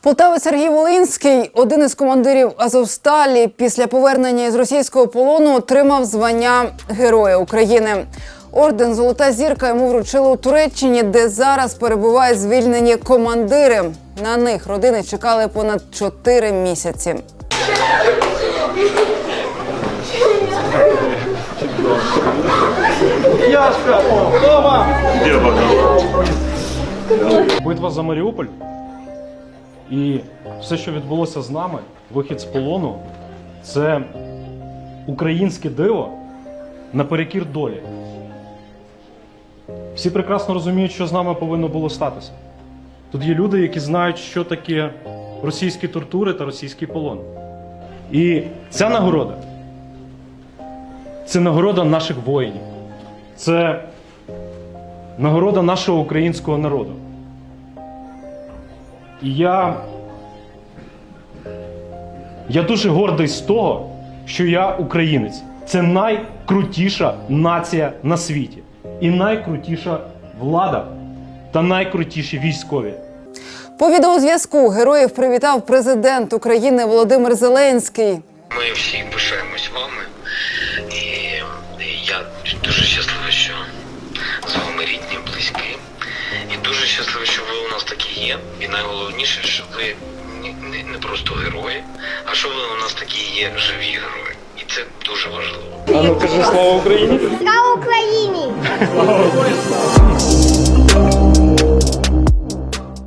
Полтавець Сергій Волинський, один із командирів Азовсталі, після повернення із російського полону отримав звання Героя України. Орден Золота зірка йому вручили у Туреччині, де зараз перебувають звільнені командири. На них родини чекали понад чотири місяці. Битва за Маріуполь і все, що відбулося з нами, вихід з полону, це українське диво наперекір долі. Всі прекрасно розуміють, що з нами повинно було статися. Тут є люди, які знають, що таке російські тортури та російський полон. І ця нагорода це нагорода наших воїнів. Це нагорода нашого українського народу. І я. Я дуже гордий з того, що я українець. Це найкрутіша нація на світі. І найкрутіша влада та найкрутіші військові. По відеозв'язку героїв привітав президент України Володимир Зеленський. Ми всі пишаємось вами, і я дуже щасливий, що з вами рідні, близькі. І дуже щасливий, що ви у нас такі є. І найголовніше, що ви не, не, не просто герої, а що ви у нас такі є живі герої. І це дуже важливо. Слава Україні!